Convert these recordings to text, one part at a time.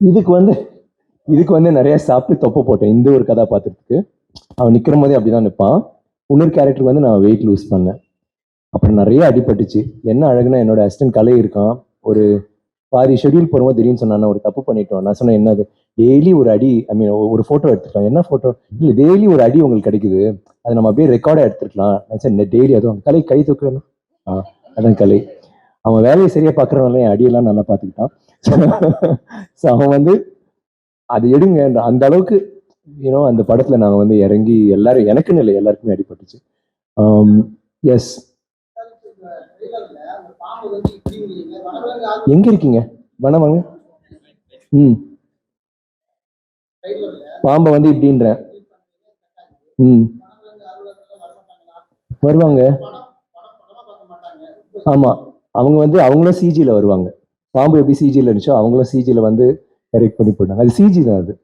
இதுக்கு வந்து இதுக்கு வந்து நிறைய சாப்பிட்டு தொப்பை போட்டேன். இந்த ஒரு கதாபாத்திரத்துக்கு அவன் நிற்கிற போதே அப்படிதான் நிற்பான் இன்னொரு கேரக்டருக்கு வந்து நான் வெயிட் லூஸ் பண்ணேன். அப்புறம் நிறைய அடிபட்டுச்சு. என்ன அழகுனா என்னோட அசிஸ்டன்ட் கலை இருக்கான். ஒரு பாதி ஷெட்யூல் போகும்போது திடீர்னு சொன்னான் ஒரு தப்பு பண்ணிட்டோம். நான் சொன்னேன் என்னது? டெய்லி ஒரு அடி ஐ மீன் ஒரு ஃபோட்டோ எடுத்துக்கலாம். என்ன ஃபோட்டோ இல்லை டெய்லி ஒரு அடி உங்களுக்கு கிடைக்குது. அதை நம்ம அப்படியே ரெக்கார்டாக எடுத்துருக்கலாம். நான் டெய்லி அதுவும் கலை கை தூக்கணும் ஆ அதான் கலை. அவன் வேலையை சரியாக பார்க்குறவனால என் அடியெல்லாம் நல்லா பார்த்துக்கிட்டான். ஸோ அவன் வந்து அது எடுங்க. அந்த அளவுக்கு யூனோ அந்த படத்தில் நாங்கள் வந்து இறங்கி எல்லாரும் எனக்குன்னு இல்லை எல்லாருக்குமே அடிபட்டுச்சு. Um, எஸ் எங்க இருக்கீங்க? வேணா வாங்க. ம். பாம்பை வந்து இப்படின்றேன். ம். வருவாங்க. ஆமா. அவங்க வந்து அவங்களும் சிஜியில் வருவாங்க. பாம்பு எப்படி சிஜியில் இருந்துச்சோ அவங்களும் சிஜியில் வந்து எரெக்ட் பண்ணி போட்டாங்க அது சிஜி தான் அது.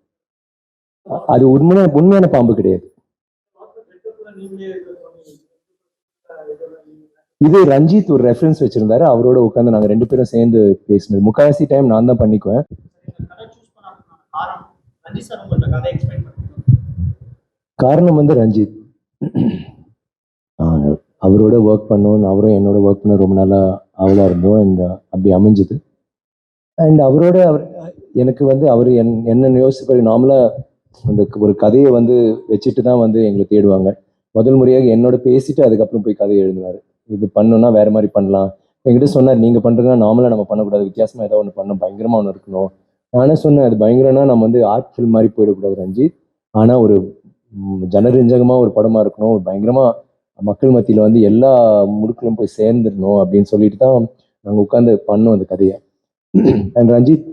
அது உண்மையான உண்மையான பாம்பு கிடையாது. இது ரஞ்சித் ஒரு ரெஃபரன்ஸ் வச்சிருந்தாரு. அவரோட உட்காந்து நாங்க ரெண்டு பேரும் சேர்ந்து பேசினது. முக்காவாசி டைம் நான் தான் பண்ணிக்குவேன். காரணம் வந்து ரஞ்சித். அவரோட ஒர்க் பண்ணோம் அவரும் என்னோட ஒர்க் பண்ண ரொம்ப நாளாக அவளா இருந்தோம். அண்ட் அப்படி அமைஞ்சது. அண்ட் அவரோட அவர் எனக்கு வந்து அவர் என் என்னென்ன யோசிப்பார் நார்மலாக அந்த ஒரு கதையை வந்து வச்சுட்டு தான் வந்து எங்களை தேடுவாங்க. முதல் முறையாக என்னோட பேசிட்டு அதுக்கப்புறம் போய் கதையை எழுதினாரு. இது பண்ணணும்னா வேற மாதிரி பண்ணலாம். என்கிட்ட சொன்னார் நீங்கள் பண்றதுனா நார்மலாக நம்ம பண்ணக்கூடாது. வித்தியாசமாக ஏதாவது ஒன்று பண்ணணும். பயங்கரமாக ஒன்று இருக்கணும். நானே சொன்னேன் அது பயங்கரம்னா நம்ம வந்து ஆர்ட் ஃபில்ம் மாதிரி போயிடக்கூடாது ரஞ்சித். ஆனால் ஒரு ஜனரஞ்சகமாக ஒரு படமாக இருக்கணும். ஒரு பயங்கரமாக மக்கள் மத்தியில் வந்து எல்லா முடுக்கிலும் போய் சேர்ந்துடணும். அப்படின்னு சொல்லிட்டு தான் நாங்கள் உட்காந்து பண்ணோம் அந்த கதையை. அண்ட் ரஞ்சித்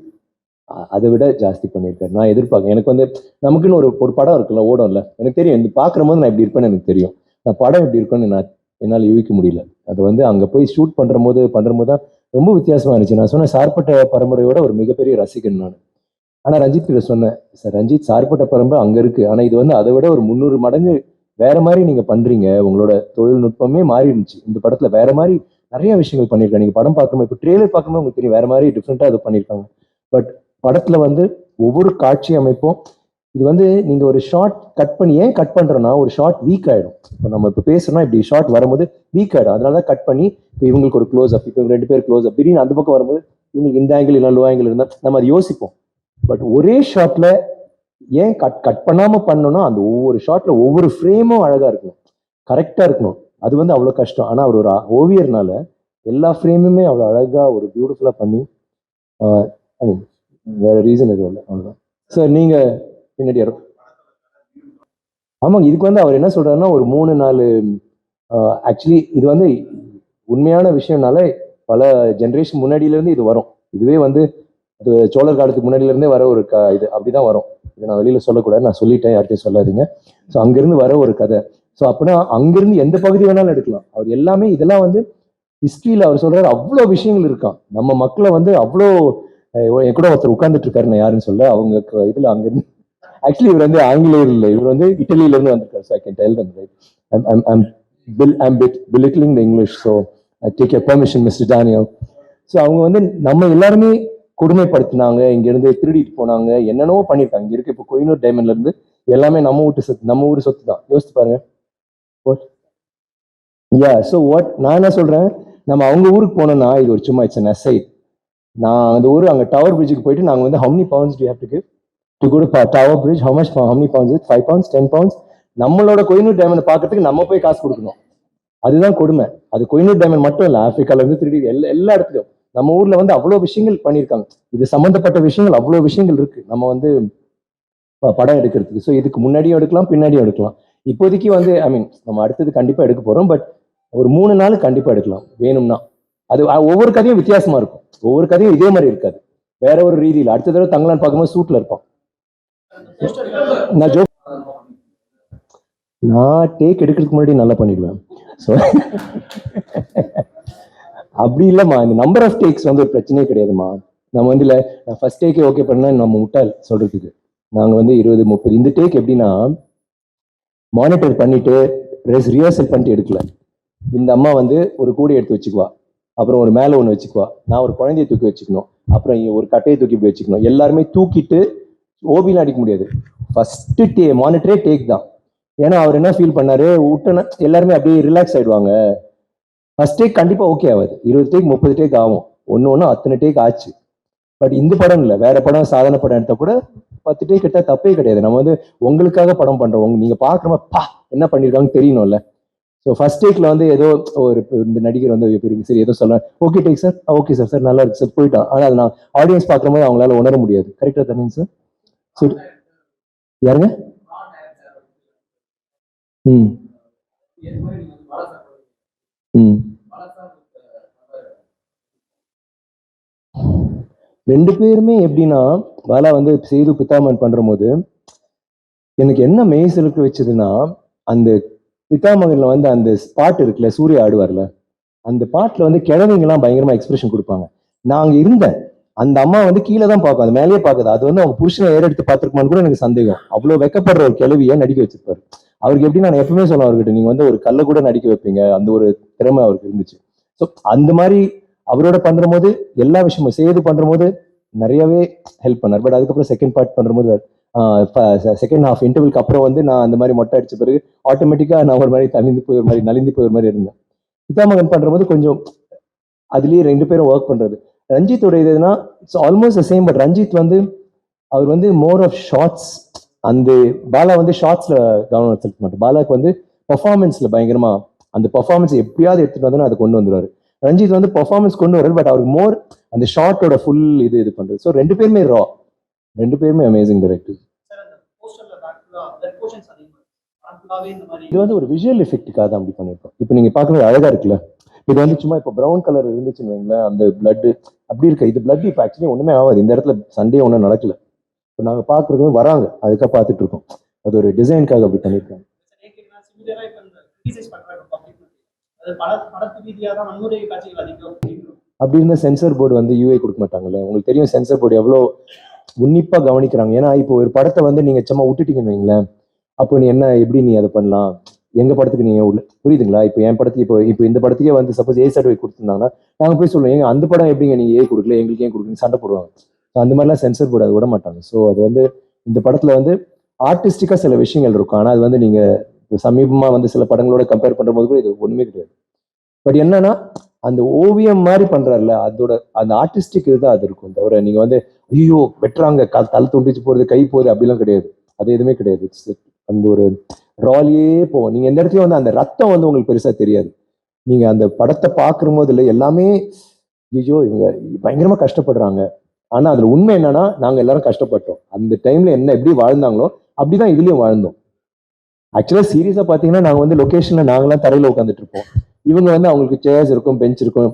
அதை விட ஜாஸ்தி பண்ணியிருக்காரு. நான் எதிர்பார்க்க எனக்கு வந்து நமக்குன்னு ஒரு ஒரு படம் இருக்குல்ல ஓடும்ல எனக்கு தெரியும் இந்த பார்க்குற போது நான் இப்படி இருப்பேன்னு எனக்கு தெரியும். நான் படம் எப்படி இருக்கேன்னு நான் என்னால் யூகிக்க முடியல. அது வந்து அங்கே போய் ஷூட் பண்ணுற போது பண்ணுற போது தான் ரொம்ப வித்தியாசமாக இருந்துச்சு. நான் சொன்னேன் சார்பட்ட பரம்பரையோட ஒரு மிகப்பெரிய ரசிகன் நான். ஆனால் ரஞ்சித் கிட்ட சொன்னேன் சார் ரஞ்சித் சார்பட்ட பரம்பரை அங்கே இருக்குது ஆனால் இது வந்து அதை விட ஒரு முந்நூறு மடங்கு வேற மாதிரி நீங்கள் பண்ணுறீங்க உங்களோட தொழில்நுட்பமே மாறி இருந்துச்சு இந்த படத்தில் வேற மாதிரி நிறைய விஷயங்கள் பண்ணியிருக்காங்க. நீங்க படம் பார்க்கும்போது இப்போ ட்ரெய்லர் பார்க்கும்போது உங்களுக்கு தெரியும் வேற மாதிரி டிஃப்ரெண்ட்டாக அது பண்ணியிருக்காங்க. பட் படத்துல வந்து ஒவ்வொரு காட்சி அமைப்பும் இது வந்து நீங்க ஒரு ஷார்ட் கட் பண்ணி ஏன் கட் பண்றோம்னா ஒரு ஷார்ட் வீக் ஆயிடும். இப்போ நம்ம இப்போ பேசுகிறோம்னா இப்படி ஷார்ட் வரும்போது வீக் ஆயிடும். அதனால தான் கட் பண்ணி இப்போ இவங்களுக்கு ஒரு க்ளோஸ் அப் இப்போ ரெண்டு பேர் க்ளோஸ் அப் திடீர்னு அந்த பக்கம் வரும்போது இவங்களுக்கு இந்த ஆங்கிள் இல்லை லோ ஆங்கிள் இருந்தால் நம்ம அதை யோசிப்போம். பட் ஒரே ஷார்ட்ல ஏன் கட் கட் பண்ணாம பண்ணணும்னா அந்த ஒவ்வொரு ஷார்ட்ல ஒவ்வொரு ஃப்ரேமும் அழகா இருக்கணும். கரெக்டா இருக்கணும். அது வந்து அவ்வளோ கஷ்டம். ஆனால் அவர் ஒரு ஓவியர்னால எல்லா ஃப்ரேமுமே அவ்வளோ அழகாக ஒரு பியூட்டிஃபுல்லாக பண்ணி ஆஹ் வேற ரீசன் எதுவும் இல்லை. அவ்வளோதான் சார் நீங்கள் பின்னாடி யாரும் ஆமாங்க இதுக்கு வந்து அவர் என்ன சொல்கிறாருன்னா ஒரு மூணு நாலு ஆக்சுவலி இது வந்து உண்மையான விஷயம்னால பல ஜென்ரேஷன் முன்னாடியிலேருந்து இது வரும். இதுவே வந்து அது சோழர் காலத்துக்கு முன்னாடியிலேருந்தே வர ஒரு க இது அப்படிதான் வரும். இதை நான் வெளியில் சொல்லக்கூடாது. நான் சொல்லிட்டேன் யார்கிட்டையும் சொல்லாதீங்க. ஸோ அங்கேருந்து வர ஒரு கதை. ஸோ அப்படின்னா அங்கிருந்து எந்த பகுதி வேணாலும் எடுக்கலாம். அவர் எல்லாமே இதெல்லாம் வந்து ஹிஸ்ட்ரியில் அவர் சொல்றாரு அவ்வளோ விஷயங்கள் இருக்கான் நம்ம மக்களை வந்து அவ்வளோ என் கூட ஒருத்தர் உட்கார்ந்துட்டு இருக்காரு நான் யாருன்னு சொல்ல அவங்க இதில் அங்கிருந்து ஆக்சுவலி இவர் வந்து ஆங்கிலேயர் இல்லை இவர் வந்து இட்டலியிலேருந்து வந்திருக்காரு. So I can tell them right I'm I'm bill I'm bit belittling the English so I take a permission mister Daniel so அவங்க வந்து நம்ம எல்லாருமே கொடுமைப்படுத்தினாங்க இங்கேருந்து திருடிட்டு போனாங்க என்னென்னவோ பண்ணியிருக்காங்க. இங்கே இருக்க இப்போ கோயினூர் டைமண்ட்லேருந்து எல்லாமே நம்ம வீட்டு சொத்து நம்ம ஊர் சொத்து தான் யோசிச்சு பாருங்க. யா ஸோ வாட் நான் என்ன சொல்கிறேன் நம்ம அவங்க ஊருக்கு போனோம்னா இது ஒரு சும்மா இட்ஸ் நெசை நான் அந்த ஊர் அங்கே டவர் பிரிட்ஜுக்கு போயிட்டு நாங்கள் வந்து how many pounds do have to give to good tower bridge how much how many pounds five pounds ten pounds நம்மளோட கொயினூர் டைமண்ட் பார்க்கறதுக்கு நம்ம போய் காசு கொடுக்கணும். அதுதான் கொடுமை. அது கொயினூர் டைமண்ட் மட்டும் இல்லை ஆப்பிரிக்கால இருந்து திருடி எல்லா எல்லா இடத்துலையும். நம்ம ஊர்ல வந்து அவ்வளோ விஷயங்கள் பண்ணியிருக்காங்க. இது சம்மந்தப்பட்ட விஷயங்கள் அவ்வளோ விஷயங்கள் இருக்கு. நம்ம வந்து படம் எடுக்கிறதுக்கு. ஸோ இதுக்கு முன்னாடியும் எடுக்கலாம் பின்னாடியும் எடுக்கலாம். இப்போதைக்கு வந்து ஐ மீன் நம்ம அடுத்தது கண்டிப்பா எடுக்க போறோம் பட் ஒரு மூணு நாள் கண்டிப்பா எடுக்கலாம் வேணும்னா. அது ஒவ்வொரு கதையும் வித்தியாசமா இருக்கும். ஒவ்வொரு கதையும் இதே மாதிரி இருக்காது. வேற ஒரு ரீதியில். அடுத்த தடவை தங்கலான்னு பார்க்கும்போது சூட்ல இருப்பான். நான் ஜோ நான் டேக் எடுக்கிறதுக்கு முன்னாடி நல்லா பண்ணிடுவேன். ஸோ அப்படி இல்லைம்மா. இந்த நம்பர் ஆஃப் டேக்ஸ் வந்து ஒரு பிரச்சனையே கிடையாதும்மா. நம்ம வந்து இல்லை நான் ஃபர்ஸ்ட் டேக்கே ஓகே பண்ணேன் நம்ம முட்டால் சொல்றதுக்கு. நாங்கள் வந்து இருபது முப்பது. இந்த டேக் எப்படின்னா மானிட்டர் பண்ணிட்டு ரிஹர்சல் பண்ணிட்டு எடுக்கல. இந்த அம்மா வந்து ஒரு கூடை எடுத்து வச்சுக்குவா. அப்புறம் ஒரு மேலே ஒன்று வச்சுக்குவா. நான் ஒரு குழந்தைய தூக்கி வச்சுக்கணும். அப்புறம் ஒரு கட்டையை தூக்கி இப்படி வச்சுக்கணும். எல்லாருமே தூக்கிட்டு ஓபிலாம் அடிக்க முடியாது. ஃபஸ்ட்டு டே மானிட்டரே டேக் தான். ஏன்னா அவர் என்ன ஃபீல் பண்ணாரு? விட்டனா எல்லாருமே அப்படியே ரிலாக்ஸ் ஆயிடுவாங்க. ஃபஸ்ட் டேக் கண்டிப்பாக ஓகே ஆகாது. இருபது டேக் முப்பது டேக் ஆகும். ஒன்று ஒன்று அத்தனை டேக் ஆச்சு. பட் இந்த படம் இல்லை. வேற படம் சாதாரண படம் எடுத்தால் கூட பத்து கிட்ட தப்பே கிடையாது. நம்ம வந்து உங்களுக்காக படம் பண்றோம். நீங்க பாக்குறமா பா என்ன பண்ணிருக்காங்கன்னு தெரியணும்ல. ஸோ ஃபர்ஸ்ட் டேக்ல வந்து ஏதோ ஒரு இந்த நடிகர் வந்து பெரிய சரி ஏதோ சொல்ல okay take sir okay sir sir நல்லா இருக்கு சார் போயிட்டான். ஆனால் அது நான் ஆடியன்ஸ் பார்க்குற போது அவங்களால உணர முடியாது. கரெக்டாக தானே சார் சரி யாருங்க? ம். ம். ரெண்டு பேருமே எப்படின்னா பாலா வந்து சேது பித்தாமன் பண்ற போது எனக்கு என்ன மெய்சிலுக்கு வச்சதுன்னா அந்த பித்தாமகன்ல வந்து அந்த பாட்டு இருக்குல்ல சூர்யா ஆடுவார்ல அந்த பாட்டுல வந்து கிழவிங்கெல்லாம் பயங்கரமா எக்ஸ்பிரஷன் கொடுப்பாங்க. நான் அங்க இருந்தேன். அந்த அம்மா வந்து கீழே தான் பார்க்கும் அது மேலேயே பார்க்குது. அது வந்து அவங்க புருஷனை ஏறெடுத்து பார்த்துருக்குமான்னு கூட எனக்கு சந்தேகம். அவ்வளோ வெக்கப்படுற ஒரு கிழவியை நடிக்க வச்சிருப்பாரு. அவருக்கு எப்படி நான் எப்பவுமே சொல்லுவேன் அவர்கிட்ட நீங்க வந்து ஒரு கல்லை கூட நடிக்க வைப்பீங்க. அந்த ஒரு திறமை அவருக்கு இருந்துச்சு. ஸோ அந்த மாதிரி அவரோட பண்ற போது எல்லா விஷயமும் சேது பண்ற போது நிறையவே ஹெல்ப் பண்ணார். பட் அதுக்கப்புறம் செகண்ட் பார்ட் பண்ற போது செகண்ட் ஹாஃப் இன்டர்வியூக்கு அப்புறம் வந்து நான் அந்த மாதிரி மொட்டை அடிச்ச பிறகு ஆட்டோமேட்டிக்கா நான் ஒரு மாதிரி தனிந்து போய் ஒரு மாதிரி நலிந்து போய் ஒரு மாதிரி இருந்தேன். பிதாமகன் பண்ற போது கொஞ்சம் அதுலயே ரெண்டு பேரும் ஒர்க் பண்றது. ரஞ்சித்தோட இதுனா it's almost same but Ranjith வந்து அவர் வந்து மோர் ஆஃப் ஷார்ட்ஸ் அந்த பாலா வந்து ஷார்ட்ஸ்ல கவனம் செலுத்த மாட்டார். பாலாக்கு வந்து பர்ஃபார்மன்ஸ்ல பயங்கரமா அந்த பர்ஃபார்மன்ஸ் எப்படியாவது எடுத்துட்டு வந்தோன்னா அதை கொண்டு வந்துடுவார் ரஞ்சித் வந்து பர்ஃபார்மன்ஸ் கொண்டு வர்றாரு பட் அவருக்கு மோர் அந்த ஷார்ட்டோட ஃபுல் இது இது பண்றது. ஸோ ரெண்டு பேருமே ரா ரெண்டு பேருமே அமேசிங் டைரக்டர் இது வந்து ஒரு விஷுவல் எஃபெக்ட்டுக்காக தான் அப்படி பண்ணியிருக்கோம். இப்போ நீங்க பார்க்குறது அழகா இருக்குல்ல? இது வந்து சும்மா இப்போ ப்ரௌன் கலர் இருந்துச்சுன்னு வைங்களேன் அந்த பிளட் அப்படி இருக்கு இது பிளட் இப்போ ஆக்சுவலி ஒண்ணுமே ஆகாது. இந்த இடத்துல சண்டே ஒன்றும் நடக்கல. இப்போ நாங்கள் பார்க்குறது வராங்க. அதுக்காக பார்த்துட்டு இருக்கோம். அது ஒரு டிசைனுக்காக அப்படி பண்ணியிருக்காங்க. அப்படி இருந்த சென்சர் போர்டு வந்து யூஏ கொடுக்க மாட்டாங்கல்ல? உங்களுக்கு தெரியும் சென்சர் போர்டு எவ்வளோ உன்னிப்பாக கவனிக்கிறாங்க. ஏன்னா இப்போ ஒரு படத்தை வந்து நீங்கள் சும்மா விட்டுட்டீங்கன்னு வைங்களேன். அப்போ நீ என்ன எப்படி நீ அதை பண்ணலாம்? எங்கள் படத்துக்கு நீங்கள் உள்ள புரியுதுங்களா? இப்போ என் படத்துக்கு இப்போ இப்போ இந்த படத்துக்கே வந்து சப்போஸ் ஏ சர்டிஃபிகேட் கொடுத்துருந்தாங்கன்னா நாங்கள் போய் சொல்லுவோம் ஏங்க அந்த படம் எப்படிங்க நீங்கள் ஏ கொடுக்கல? எங்களுக்கு ஏன் கொடுக்குறீங்க சண்டை போடுவாங்க. ஸோ அந்த மாதிரிலாம் சென்சர் போர்டு அதை விட மாட்டாங்க. ஸோ அது வந்து இந்த படத்தில் வந்து ஆர்டிஸ்டிக்காக சில விஷயங்கள் இருக்கும். ஆனால் அது வந்து நீங்கள் இப்போ வந்து சில படங்களோட கம்பேர் பண்ணும்போது கூட இது ஒன்றுமே கிடையாது. பட் என்னன்னா அந்த ஓவியம் மாதிரி பண்றாருல அதோட அந்த ஆர்டிஸ்டிக் இதுதான் அது இருக்கும் தவிர நீங்க வந்து ஐயோ வெட்டுறாங்க கால் தலை துண்டிச்சு போறது கை போகுது அப்படிலாம் கிடையாது. அது எதுவுமே கிடையாது. அந்த ஒரு ராலியே போவோம் நீங்க எந்த இடத்துலயும் வந்து அந்த ரத்தம் வந்து உங்களுக்கு பெருசா தெரியாது. நீங்க அந்த படத்தை பார்க்கும் போதுல எல்லாமே ஐயோ இவங்க பயங்கரமா கஷ்டப்படுறாங்க. ஆனா அதுல உண்மை என்னன்னா நாங்க எல்லாரும் கஷ்டப்பட்டோம். அந்த டைம்ல என்ன எப்படி வாழ்ந்தாங்களோ அப்படிதான் இதுலயும் வாழ்ந்தோம். ஆக்சுவலாக சீரியஸாக பார்த்தீங்கன்னா நாங்கள் வந்து லொக்கேஷனில் நாங்களாம் தரையில் உட்காந்துட்டு இருப்போம். இவங்க வந்து அவங்களுக்கு சேர்ஸ் இருக்கும் பெஞ்ச் இருக்கும்.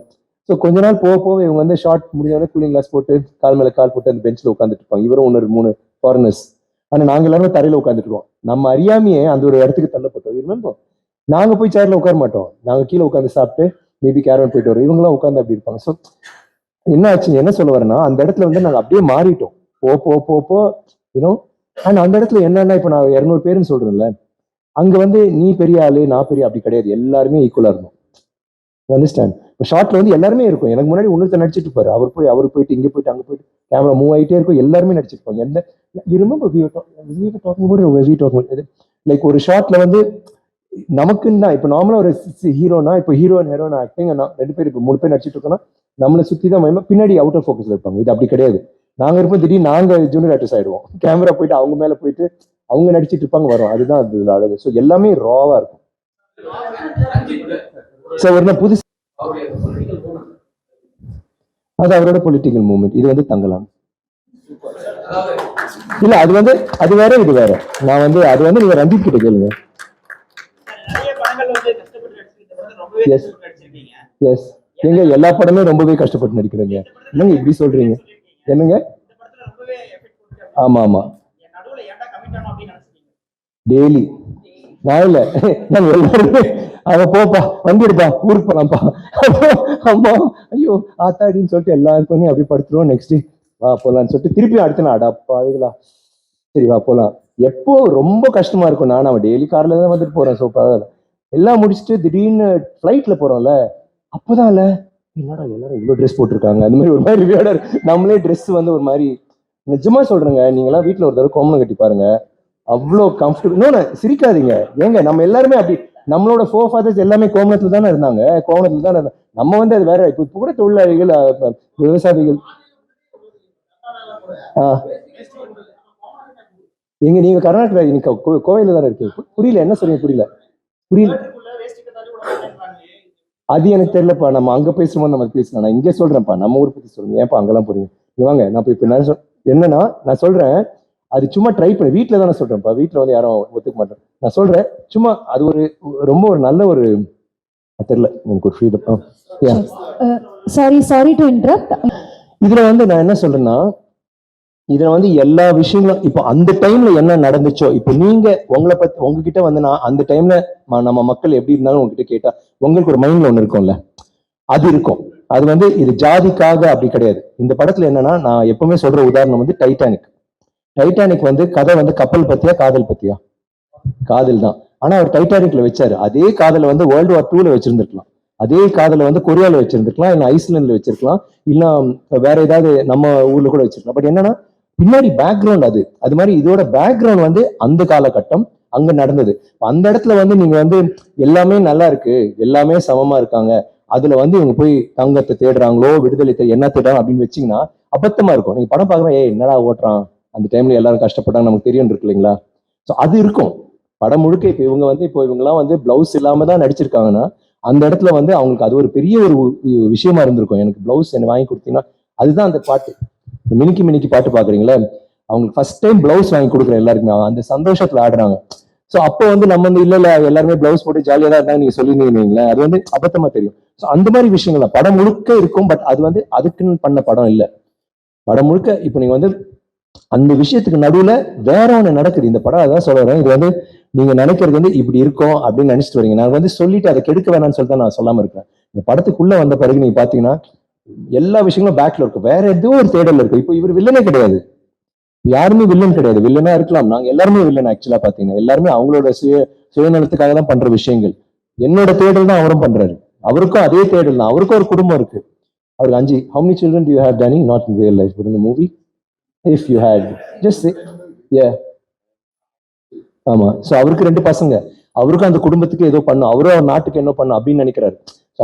ஸோ கொஞ்ச நாள் போக போக இவங்க வந்து ஷார்ட் முடிஞ்சவொடனே கூலிங் கிளாஸ் போட்டு கால் மேலே கால் போட்டு அந்த பெஞ்சில் உட்காந்துட்டு இருப்பாங்க. இவரும் ஒன்று மூணு ஃபாரினர்ஸ் ஆனால் நாங்கள் எல்லாரும் தரையில் உட்காந்துட்டு நம்ம அறியாமையே அந்த ஒரு இடத்துக்கு தள்ளப்பட்டோம். ரிமெம்பர் நாங்கள் போய் சேரில் உட்கார மாட்டோம். நாங்கள் கீழே உட்காந்து சாப்பிட்டு மேபி கேரவன் போயிட்டு வரோம் இவங்களாம் உட்காந்து அப்படி இருப்பாங்க. ஸோ என்ன ஆச்சு? என்ன சொல்ல வரேன்னா அந்த இடத்துல வந்து நாங்கள் அப்படியே மாறிட்டோம். போ போ போ போ யூனோ ஆனா அந்த இடத்துல என்னன்னா இப்போ நான் இரநூறு பேருன்னு சொல்கிறேன்ல அங்க வந்து நீ பெரிய ஆளு நான் பெரிய அப்படி கிடையாது. எல்லாருமே ஈக்குவலா இருக்கும் அண்டர்ஸ்டாண்ட் இப்போ ஷார்ட்ல வந்து எல்லாருமே இருக்கும். எனக்கு முன்னாடி இன்னொருத்தர் நடிச்சிட்டு இருப்பாரு. அவர் போய் அவர் போயிட்டு இங்க போயிட்டு அங்க போயிட்டு கேமரா மூவ் ஆயிட்டே இருக்கும். எல்லாருமே நடிச்சிருப்பாங்க எந்த ரிமெம்பர் வி டாக்கிங் போது வி டாக்கிங் லைக் ஒரு ஷார்ட்ல வந்து நமக்குன்னு தான். இப்போ நார்மலாக ஒரு ஹீரோனா இப்போ ஹீரோ அண்ட் ஆக்டிங் ரெண்டு பேர் இப்போ மூணு பேர் நடிச்சிட்டு இருக்கோம்னா நம்மளை சுற்றி தான் மயமா பின்னாடி அவுட் ஆஃப் ஃபோக்கஸ்ல இருப்பாங்க. இது அப்படி கிடையாது. நாங்க இருப்போம் திடீர்னு நாங்க ஜூனியர் ஆர்டிஸ்ட் ஆயிடுவோம். கேமரா போயிட்டு அவங்க மேல போயிட்டு அவங்க நடிச்சிட்டு இருப்பாங்க வரும். அதுதான் அது அழகு. ஸோ எல்லாமே ராவா இருக்கும். ஸோ ஒரு புதுசு அது அவரோட பொலிட்டிக்கல் மூவ்மெண்ட் இது வந்து தங்கலாம். இல்ல அது வந்து அது வேற இது வேற. நான் வந்து அது வந்து நீங்க ரஞ்சித் கிட்ட கேளுங்க. நடிச்சிருக்கீங்க. எஸ் எங்க எல்லா படமே ரொம்பவே கஷ்டப்பட்டு நடிக்கிறீங்க. என்னங்க இப்படி சொல்றீங்க? என்னங்க? ஆமா ஆமா. டெய்லி. நான் இல்ல. நாங்க எல்லாருமே. அவ போப்பா வண்டி எடுப்பா ஊருக்கு போலாம்ப்பா. அம்மா ஐயோ ஆத்தாடின்னு சொல்லிட்டு எல்லாருக்கும் அப்படி படுத்துருவோம். நெக்ஸ்ட் வா போலாம்னு சொல்லிட்டு திருப்பி அடுத்த நாள் அடப்பா இதுலா சரி வா போலாம். எப்போ ரொம்ப கஷ்டமா இருக்கும். நான் அவன் டெய்லி கார்ல தான் வந்துட்டு போறேன். ஸோ பரவாயில்ல. எல்லாம் முடிச்சுட்டு திடீர்னு ஃப்ளைட்ல போறோம்ல. அப்போதான் இல்ல. என்னடா எல்லாரும் இவ்வளோ ட்ரெஸ் போட்டிருக்காங்க? அந்த மாதிரி ஒரு மாதிரி ரிவியோட நம்மளே ட்ரெஸ் வந்து ஒரு மாதிரி நிஜமா சொல்றேங்க நீங்களாம் வீட்டில் ஒரு தடவை கோமணம் கட்டி பாருங்க. அவ்வளோ கம்ஃபர்டபுள் இன்னொன்று சிரிக்காதீங்க. ஏங்க நம்ம எல்லாருமே அப்படி நம்மளோட ஃபோர் ஃபாதர்ஸ் எல்லாமே கோமணத்தில் தானே இருந்தாங்க. கோமணத்தில் தானே இருந்தாங்க நம்ம வந்து அது வேற இப்போ இப்போ கூட தொழிலாளிகள் விவசாயிகள். ஆ. எங்க நீங்க கர்நாடகா நீங்க கோ- தானே இருக்கீங்க? புரியல என்ன சொல்றீங்க புரியல. புரியல. அது எனக்கு தெரியலப்பா. நம்ம அங்க பேசும்போது நம்ம பேசலாம். நான் இங்கே சொல்றேன்ப்பா. நம்ம ஊர் பத்தி சொல்லுங்க. ஏன்ப்பா அங்கெல்லாம் போறீங்க? வாங்க. நான் இப்ப இப்ப நான் சொல் என்னன்னா நான் சொல்றேன் அது சும்மா ட்ரை பண்ணி. வீட்டில் தான் நான் சொல்றேன்ப்பா. வீட்டில் வந்து யாரும் ஒத்துக்க மாட்டேன் நான் சொல்றேன் சும்மா அது ஒரு ரொம்ப ஒரு நல்ல ஒரு தெரியல. எனக்கு ஒரு freedom sorry sorry to interrupt இதுல வந்து நான் என்ன சொல்றேன்னா இதுல வந்து எல்லா விஷயங்களும் இப்போ அந்த டைம்ல என்ன நடந்துச்சோ இப்போ நீங்க உங்களை பத்தி உங்ககிட்ட வந்து நான் அந்த டைம்ல நம்ம மக்கள் எப்படி இருந்தாலும் உங்ககிட்ட கேட்டா உங்களுக்கு ஒரு மைண்ட்ல ஒண்ணு இருக்கும்ல. அது இருக்கும். அது வந்து இது ஜாதிக்காக அப்படி கிடையாது. இந்த படத்துல என்னன்னா நான் எப்பவுமே சொல்ற உதாரணம் வந்து டைட்டானிக் டைட்டானிக் வந்து கதை வந்து கப்பல் பத்தியா காதல் பத்தியா? காதல் தான். ஆனா அவர் டைட்டானிக்ல வச்சாரு. அதே காதலை வந்து வேர்ல்டு வார் டூல வச்சிருந்துருக்கலாம். அதே காதலை வந்து கொரியால வச்சிருந்துருக்கலாம். இல்ல ஐஸ்லாண்ட்ல வச்சிருக்கலாம். இல்ல வேற ஏதாவது நம்ம ஊர்ல கூட வச்சிருக்கலாம். பட் என்னன்னா பின்னாடி பேக்ரவுண்ட் அது. அது மாதிரி இதோட பேக்ரவுண்ட் வந்து அந்த காலகட்டம் அங்க நடந்தது. அந்த இடத்துல வந்து நீங்க வந்து எல்லாமே நல்லா இருக்கு எல்லாமே சமமா இருக்காங்க. அதுல வந்து இவங்க போய் தங்கத்தை தேடுறாங்களோ விடுதலை என்ன தேடுறாங்க அப்படின்னு வச்சீங்கன்னா அபத்தமா இருக்கும். நீங்க படம் பார்க்குறோம் ஏ என்னடா ஓட்டுறான்? அந்த டைம்ல எல்லாரும் கஷ்டப்பட்டாங்க நமக்கு தெரியும் இருக்கு இல்லைங்களா? ஸோ அது இருக்கும். படம் முழுக்க இப்போ இவங்க வந்து இப்போ இவங்கெல்லாம் வந்து பிளவுஸ் இல்லாம தான் நடிச்சிருக்காங்கன்னா அந்த இடத்துல வந்து அவங்களுக்கு அது ஒரு பெரிய ஒரு விஷயமா இருந்திருக்கும். எனக்கு பிளவுஸ் என்ன வாங்கி கொடுத்தீங்கன்னா அதுதான் அந்த பாட்டு. மினிக்கி மினிக்கி பாட்டு பாக்குறீங்களா அவங்களுக்கு ஃபர்ஸ்ட் டைம் பிளவுஸ் வாங்கி கொடுக்குற எல்லாருக்குமே அவங்க அந்த சந்தோஷத்துல ஆடுறாங்க. ஸோ அப்போ வந்து நம்ம வந்து இல்ல இல்ல எல்லாருமே பிளவுஸ் போட்டு ஜாலியா தான் இருந்தாங்க நீங்க சொல்லியிருந்தீங்களே அது வந்து அபத்தமா தெரியும். ஸோ அந்த மாதிரி விஷயங்கள் தான். படம் முழுக்க இருக்கும் பட் அது வந்து அதுக்குன்னு பண்ண படம் இல்லை. படம் முழுக்க இப்போ நீங்க வந்து அந்த விஷயத்துக்கு நடுவுல வேற ஒண்ணு நடக்குது. இந்த படம் அதான் சொல்லுறேன் இது வந்து நீங்க நினைக்கிறது வந்து இப்படி இருக்கும் அப்படின்னு நினைச்சிட்டு வரீங்க. நான் வந்து சொல்லிட்டு அதை கெடுக்க வேணாம்னு சொல்லிட்டு நான் சொல்லாம இருக்கேன் இந்த படத்துக்குள்ள வந்த பிறகு நீங்க பாத்தீங்கன்னா எல்லா விஷயங்களும் பேக்ல இருக்கும். வேற ஏதோ ஒரு தேடல் இருக்கு. இப்போ இவர் வில்லனே கிடையாது. யாருமே வில்லன் கிடையாது. வில்லனா இருக்கலாம். நாங்க எல்லாருமே வில்லன் ஆக்சுவலா பாத்தீங்கன்னா எல்லாருமே அவங்களோட சுய சுயநலத்துக்காக தான் பண்ற விஷயங்கள். என்னோட தேடல் தான் அவரும் பண்றாரு. அவருக்கும் அதே தேடல் தான். அவருக்கும் ஒரு குடும்பம் இருக்கு. அவருக்கு அஞ்சு how many children do you have danny? Not in real life இந்த movie if you had just ஆமா. சோ அவருக்கு ரெண்டு பசங்க. அவருக்கும் அந்த குடும்பத்துக்கு ஏதோ பண்ணும் அவரும் அவர் நாட்டுக்கு என்ன பண்ணும் அப்படின்னு நினைக்கிறாரு.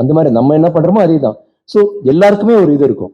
அந்த மாதிரி நம்ம என்ன பண்றோமோ அதே தான் ஸோ எல்லாருக்குமே ஒரு இது இருக்கும்.